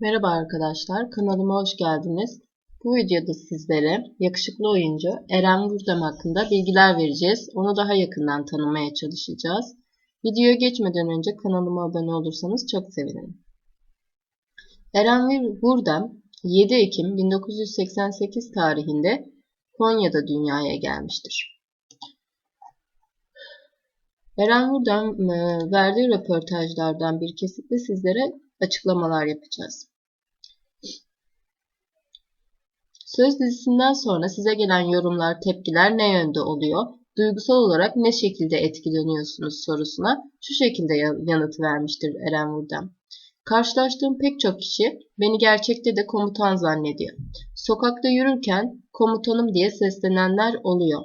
Merhaba arkadaşlar, kanalıma hoş geldiniz. Bu videoda sizlere yakışıklı oyuncu Eren Vurdem hakkında bilgiler vereceğiz. Onu daha yakından tanımaya çalışacağız. Videoya geçmeden önce kanalıma abone olursanız çok sevinirim. Eren Vurdem 7 Ekim 1988 tarihinde Konya'da dünyaya gelmiştir. Eren Vurdem e, verdiği röportajlardan bir kesitle sizlere açıklamalar yapacağız. Söz dizisinden sonra size gelen yorumlar, tepkiler ne yönde oluyor? Duygusal olarak ne şekilde etkileniyorsunuz sorusuna şu şekilde yanıt vermiştir Eren Vurdem. Karşılaştığım pek çok kişi beni gerçekte de komutan zannediyor. Sokakta yürürken komutanım diye seslenenler oluyor.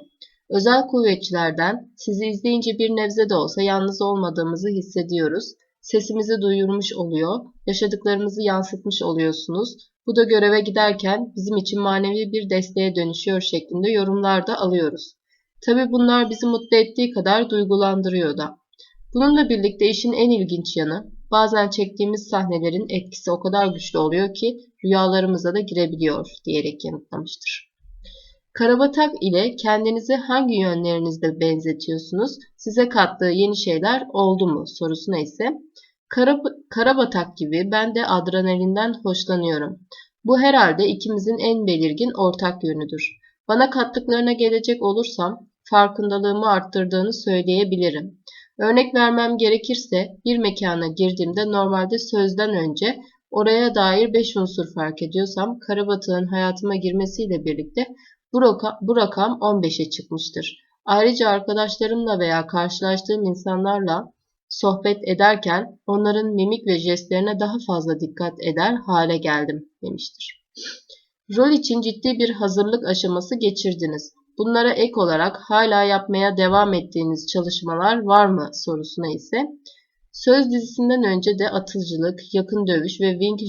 Özel kuvvetçilerden sizi izleyince bir nebze de olsa yalnız olmadığımızı hissediyoruz. Sesimizi duyurmuş oluyor, yaşadıklarımızı yansıtmış oluyorsunuz. Bu da göreve giderken bizim için manevi bir desteğe dönüşüyor şeklinde yorumlar da alıyoruz. Tabi bunlar bizi mutlu ettiği kadar duygulandırıyor da. Bununla birlikte işin en ilginç yanı, bazen çektiğimiz sahnelerin etkisi o kadar güçlü oluyor ki rüyalarımıza da girebiliyor diyerek yanıtlamıştır. Karabatak ile kendinizi hangi yönlerinizde benzetiyorsunuz? Size kattığı yeni şeyler oldu mu? Sorusuna ise Kara, Karabatak gibi ben de adrenalinden hoşlanıyorum. Bu herhalde ikimizin en belirgin ortak yönüdür. Bana kattıklarına gelecek olursam farkındalığımı arttırdığını söyleyebilirim. Örnek vermem gerekirse bir mekana girdiğimde normalde sözden önce oraya dair 5 unsur fark ediyorsam Karabatık'ın hayatıma girmesiyle birlikte bu, raka, bu rakam 15'e çıkmıştır. Ayrıca arkadaşlarımla veya karşılaştığım insanlarla sohbet ederken onların mimik ve jestlerine daha fazla dikkat eder hale geldim demiştir. Rol için ciddi bir hazırlık aşaması geçirdiniz. Bunlara ek olarak hala yapmaya devam ettiğiniz çalışmalar var mı sorusuna ise Söz dizisinden önce de atılcılık, yakın dövüş ve Wing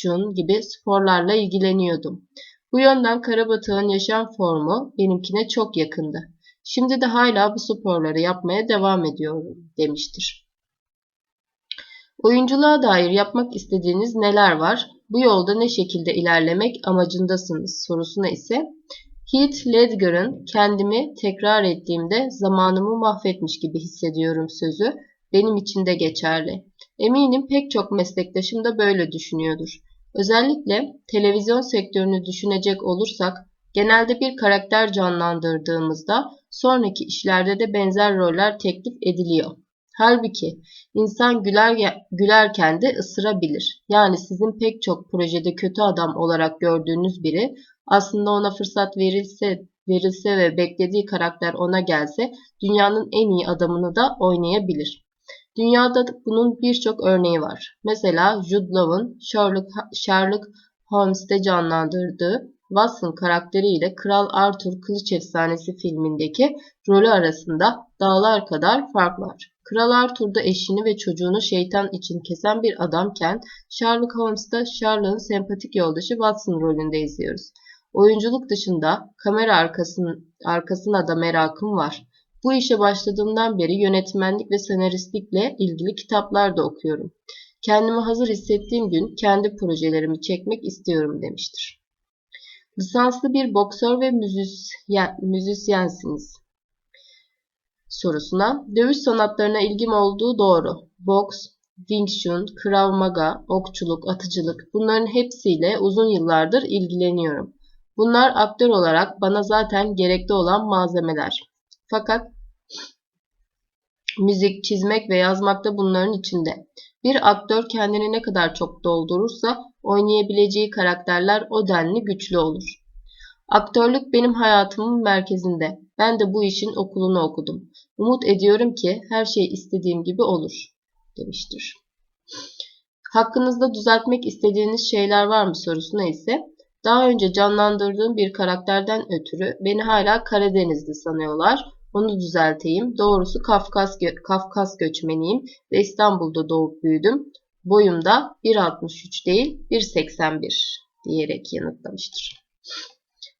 Chun gibi sporlarla ilgileniyordum. Bu yönden Karabatık'ın yaşam formu benimkine çok yakındı. Şimdi de hala bu sporları yapmaya devam ediyorum demiştir. Oyunculuğa dair yapmak istediğiniz neler var? Bu yolda ne şekilde ilerlemek amacındasınız sorusuna ise Heath Ledger'ın kendimi tekrar ettiğimde zamanımı mahvetmiş gibi hissediyorum sözü benim için de geçerli. Eminim pek çok meslektaşım da böyle düşünüyordur. Özellikle televizyon sektörünü düşünecek olursak genelde bir karakter canlandırdığımızda sonraki işlerde de benzer roller teklif ediliyor. Halbuki insan güler, gülerken de ısırabilir. Yani sizin pek çok projede kötü adam olarak gördüğünüz biri aslında ona fırsat verilse verilse ve beklediği karakter ona gelse dünyanın en iyi adamını da oynayabilir. Dünyada bunun birçok örneği var. Mesela Jude Law'un Sherlock, Sherlock Holmes'te canlandırdığı Watson karakteriyle Kral Arthur Kılıç Efsanesi filmindeki rolü arasında dağlar kadar fark var. Kral Arthur da eşini ve çocuğunu şeytan için kesen bir adamken Sherlock Holmes'ta Sherlock'ın sempatik yoldaşı Watson rolünde izliyoruz. Oyunculuk dışında kamera arkasın, arkasına da merakım var. Bu işe başladığımdan beri yönetmenlik ve senaristlikle ilgili kitaplar da okuyorum. Kendimi hazır hissettiğim gün kendi projelerimi çekmek istiyorum demiştir. Lisanslı bir boksör ve müzisyen, müzisyensiniz sorusuna dövüş sanatlarına ilgim olduğu doğru. Boks, Wing Chun, Krav Maga, okçuluk, atıcılık bunların hepsiyle uzun yıllardır ilgileniyorum. Bunlar aktör olarak bana zaten gerekli olan malzemeler. Fakat müzik, çizmek ve yazmak da bunların içinde. Bir aktör kendini ne kadar çok doldurursa oynayabileceği karakterler o denli güçlü olur. Aktörlük benim hayatımın merkezinde. Ben de bu işin okulunu okudum. Umut ediyorum ki her şey istediğim gibi olur, demiştir. Hakkınızda düzeltmek istediğiniz şeyler var mı sorusuna ise daha önce canlandırdığım bir karakterden ötürü beni hala Karadenizli sanıyorlar. Onu düzelteyim. Doğrusu Kafkas, gö Kafkas göçmeniyim ve İstanbul'da doğup büyüdüm. Boyum da 1.63 değil 1.81 diyerek yanıtlamıştır.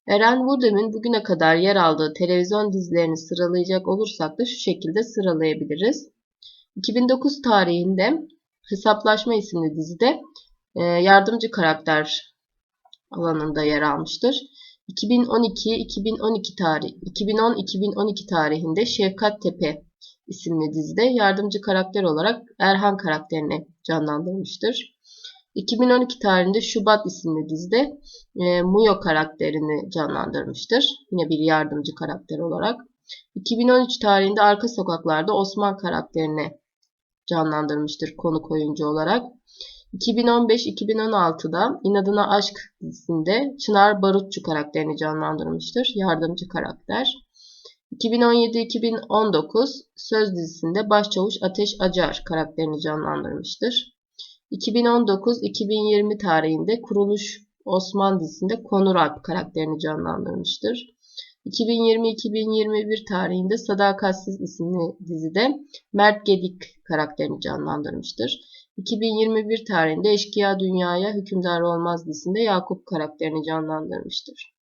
Eren Wurdem'in bugüne kadar yer aldığı televizyon dizilerini sıralayacak olursak da şu şekilde sıralayabiliriz. 2009 tarihinde Hesaplaşma isimli dizide e, yardımcı karakter alanında yer almıştır. 2012-2012 tarih 2010-2012 tarihinde Şefkat Tepe isimli dizide yardımcı karakter olarak Erhan karakterini canlandırmıştır. 2012 tarihinde Şubat isimli dizide e, Muyo karakterini canlandırmıştır. Yine bir yardımcı karakter olarak. 2013 tarihinde Arka Sokaklar'da Osman karakterini canlandırmıştır konuk oyuncu olarak. 2015-2016'da İnadına Aşk dizisinde Çınar Barutçu karakterini canlandırmıştır. Yardımcı karakter. 2017-2019 Söz dizisinde Başçavuş Ateş Acar karakterini canlandırmıştır. 2019-2020 tarihinde Kuruluş Osman dizisinde Konur Alp karakterini canlandırmıştır. 2020-2021 tarihinde Sadakatsiz isimli dizide Mert Gedik karakterini canlandırmıştır. 2021 tarihinde Eşkıya Dünyaya Hükümdar Olmaz dizisinde Yakup karakterini canlandırmıştır.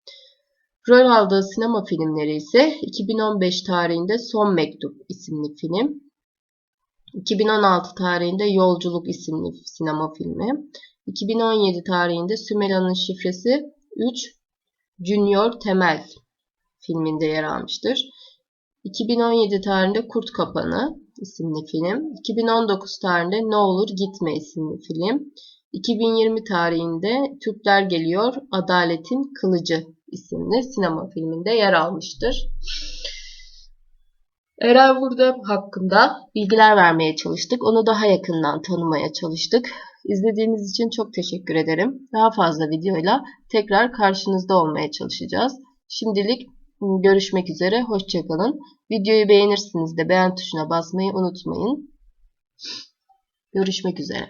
Rol aldığı sinema filmleri ise 2015 tarihinde Son Mektup isimli film, 2016 tarihinde Yolculuk isimli sinema filmi, 2017 tarihinde Sümela'nın Şifresi 3 Junior Temel filminde yer almıştır. 2017 tarihinde Kurt Kapanı isimli film, 2019 tarihinde Ne Olur Gitme isimli film, 2020 tarihinde Türkler Geliyor Adaletin Kılıcı isimli sinema filminde yer almıştır. Eren burada hakkında bilgiler vermeye çalıştık. Onu daha yakından tanımaya çalıştık. İzlediğiniz için çok teşekkür ederim. Daha fazla videoyla tekrar karşınızda olmaya çalışacağız. Şimdilik görüşmek üzere. Hoşçakalın. Videoyu beğenirsiniz de beğen tuşuna basmayı unutmayın. Görüşmek üzere.